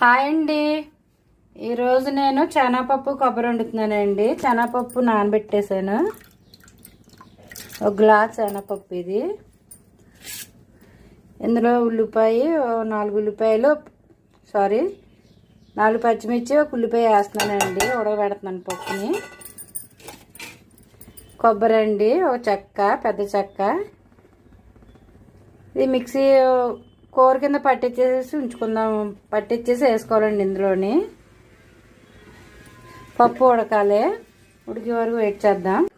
Hi అండి. ఈరోజు నేను శనగపప్పు కొబ్బరి వండుతున్నానండి. శనగపప్పు నానబెట్టేసాను ఒక గ్లాస్ శనగపప్పు ఇది. ఇందులో ఉల్లిపాయ నాలుగు ఉల్లిపాయలు సారీ నాలుగు పచ్చిమిర్చి ఒక ఉల్లిపాయ వేస్తున్నానండి. ఉడకబెడుతున్నాను పప్పుని. కొబ్బరి అండి ఒక చెక్క పెద్ద చెక్క. ఇది మిక్సీ కూర కింద పట్టించేసి ఉంచుకుందాం. పట్టించేసి వేసుకోవాలండి ఇందులోని. పప్పు ఉడకాలి. ఉడికే వరకు వెయిట్ చేద్దాం.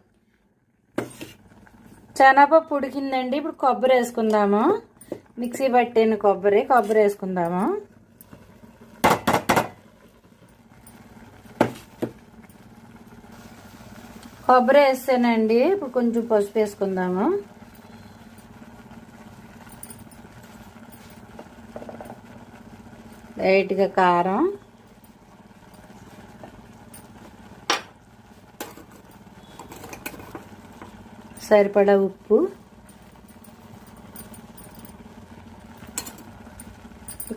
శనగపప్పు ఉడికిందండి. ఇప్పుడు కొబ్బరి వేసుకుందాము. మిక్సీ పట్టిన కొబ్బరి కొబ్బరి వేసుకుందాము. కొబ్బరి వేస్తేనండి. ఇప్పుడు కొంచెం పసుపు వేసుకుందాము. లైట్గా కారం. సరిపడా ఉప్పు.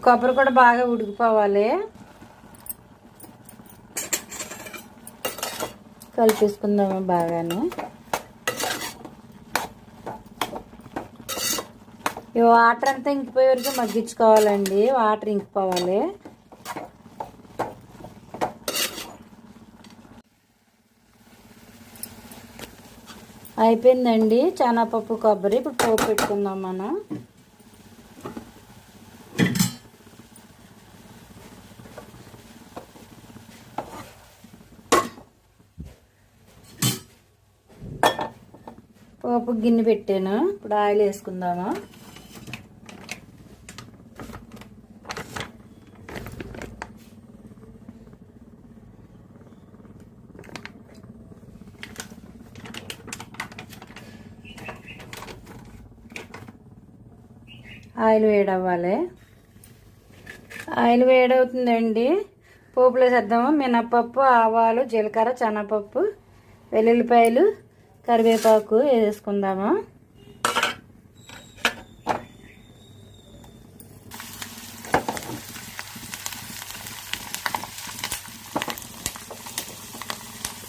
కొబ్బరి కూడా బాగా ఉడికిపోవాలి. కలిపేసుకుందాము బాగానే. ఈ వాటర్ అంతా ఇంకిపోయే వరకు మగ్గించుకోవాలండి. వాటర్ ఇంకిపోవాలి. అయిపోయిందండి. శనగపప్పు కొబ్బరి. ఇప్పుడు పోపు పెట్టుకుందాం మనం. పోపు గిన్నె పెట్టాను. ఇప్పుడు ఆయిల్ వేసుకుందాము? ఆయిల్ వేడవ్వాలి. ఆయిల్ వేడవుతుందండి. పోపులో వేసేద్దాము మినప్పప్పు ఆవాలు జీలకర్ర శనగపప్పు వెల్లుల్లిపాయలు కరివేపాకు వేసుకుందాము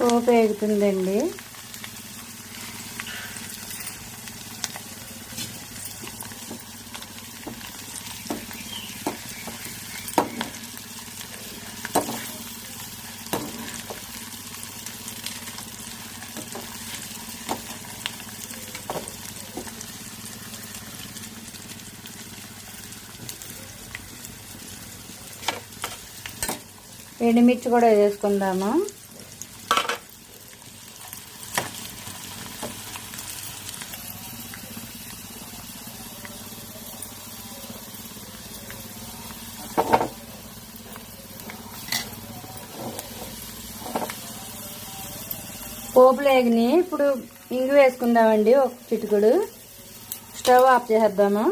పోపు వేగుతుందండి. ఎండుమిర్చి కూడా వేసుకుందాము. పోపులు వేగిని ఇప్పుడు ఇంగు వేసుకుందామండి ఒక చిటుకుడు. స్టవ్ ఆఫ్ చేసేద్దాము.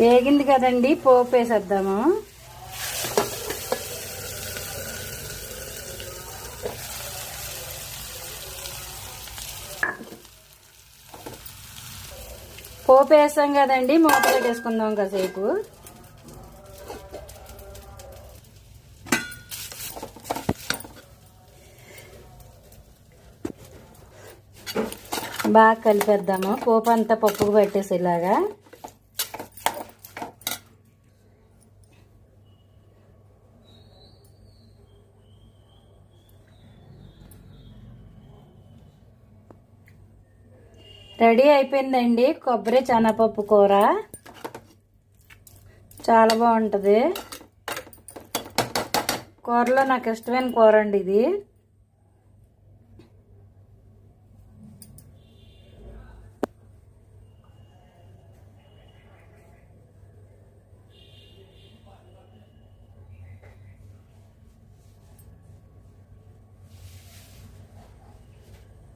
వేగింది కదండి పోపు వేసేద్దాము. పోపు వేస్తాం కదండి మూత పెట్టేసుకుందాం కాసేపు. బాగా కలిపేద్దాము. పోపు అంతా పప్పుకు పెట్టేసేలాగా రెడీ అయిపోయిందండి. కొబ్బరి శనగపప్పు కూర. చాలా బాగుంటుంది. కూరలో నాకు ఇష్టమైన కూర అండి ఇది.